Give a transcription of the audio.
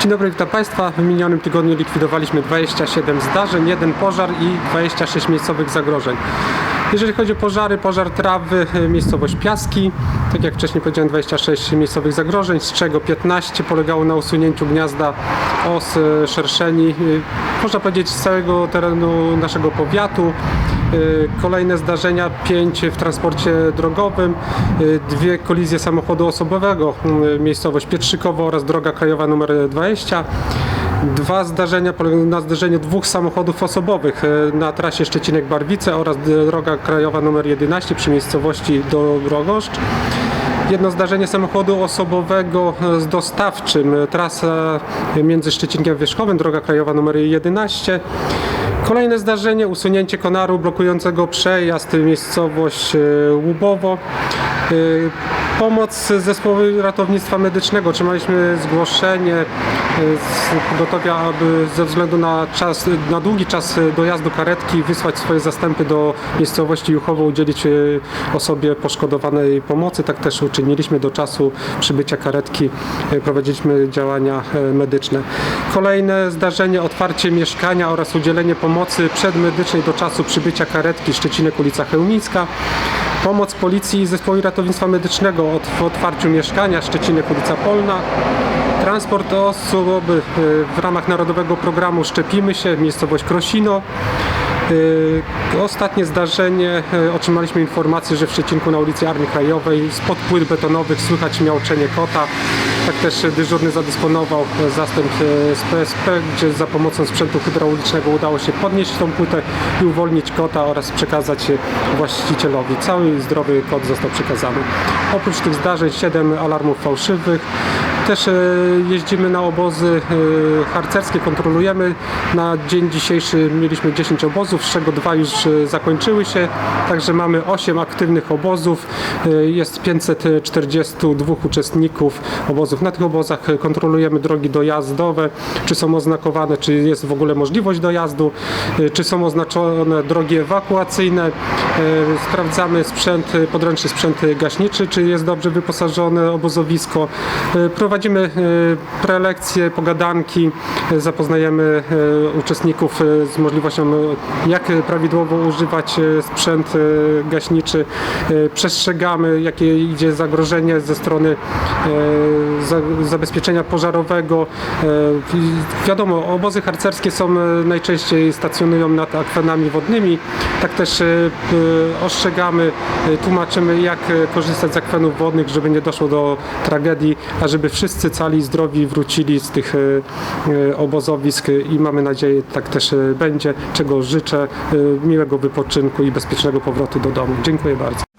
Dzień dobry, witam Państwa. W minionym tygodniu likwidowaliśmy 27 zdarzeń, jeden pożar i 26 miejscowych zagrożeń. Jeżeli chodzi o pożary, pożar trawy, e, miejscowość Piaski, tak jak wcześniej powiedziałem, 26 miejscowych zagrożeń, z czego 15 polegało na usunięciu gniazda os e, szerszeni, e, można powiedzieć z całego terenu naszego powiatu. Y, Kolejne zdarzenia, 5 w transporcie drogowym, y, dwie kolizje samochodu osobowego, y, miejscowość Pietrzykowo oraz droga krajowa nr 20. Dwa zdarzenia na zderzeniu dwóch samochodów osobowych na trasie Szczecinek-Barwice oraz droga krajowa nr 11 przy miejscowości Dobrogoszcz. Jedno zdarzenie samochodu osobowego z dostawczym, trasa między Szczecinkiem a Wierzchowem, droga krajowa nr 11. Kolejne zdarzenie, usunięcie konaru blokującego przejazd, miejscowość e, Łubowo. E, Pomoc zespołu ratownictwa medycznego. Otrzymaliśmy zgłoszenie e, z pogotowia, aby ze względu na czas, na długi czas dojazdu karetki wysłać swoje zastępy do miejscowości Juchowo, udzielić e, osobie poszkodowanej pomocy. Tak też uczyniliśmy do czasu przybycia karetki. e, Prowadziliśmy działania e, medyczne. Kolejne zdarzenie, otwarcie mieszkania oraz udzielenie pomocy przedmedycznej do czasu przybycia karetki Szczecinek ulica Chełmińska. Pomoc policji i zespołu ratownictwa medycznego w otwarciu mieszkania Szczecinek ulica Polna. Transport osoby y, w ramach Narodowego Programu Szczepimy się, miejscowość Krosino. Y, Ostatnie zdarzenie, y, otrzymaliśmy informację, że w Szczecinku na ulicy Armii Krajowej spod płyt betonowych słychać miauczenie kota. Tak też dyżurny zadysponował y, zastęp y, z PSP, gdzie za pomocą sprzętu hydraulicznego udało się podnieść tą płytę i uwolnić kota oraz przekazać y, właścicielowi. Cały zdrowy kot został przekazany. Oprócz tych zdarzeń 7 alarmów fałszywych. Też e, jeździmy na obozy e, harcerskie, kontrolujemy. Na dzień dzisiejszy mieliśmy 10 obozów, z czego dwa już e, zakończyły się, także mamy 8 aktywnych obozów. Jest 542 uczestników obozów. Na tych obozach kontrolujemy drogi dojazdowe, czy są oznakowane, czy jest w ogóle możliwość dojazdu, czy są oznaczone drogi ewakuacyjne. E, Sprawdzamy sprzęt, e, podręczny sprzęt gaśniczy, czy jest dobrze wyposażone obozowisko. E, Prowadzimy prelekcje, pogadanki, zapoznajemy uczestników z możliwością, jak prawidłowo używać sprzęt gaśniczy. Przestrzegamy, jakie idzie zagrożenie ze strony za- zabezpieczenia pożarowego. Wiadomo, obozy harcerskie są najczęściej stacjonują nad akwenami wodnymi. Tak też ostrzegamy, e, tłumaczymy, jak e, korzystać z akwenów wodnych, żeby nie doszło do tragedii, a żeby wszyscy cali zdrowi wrócili z tych obozowisk i mamy nadzieję, tak też będzie, czego życzę. Miłego wypoczynku i bezpiecznego powrotu do domu. Dziękuję bardzo.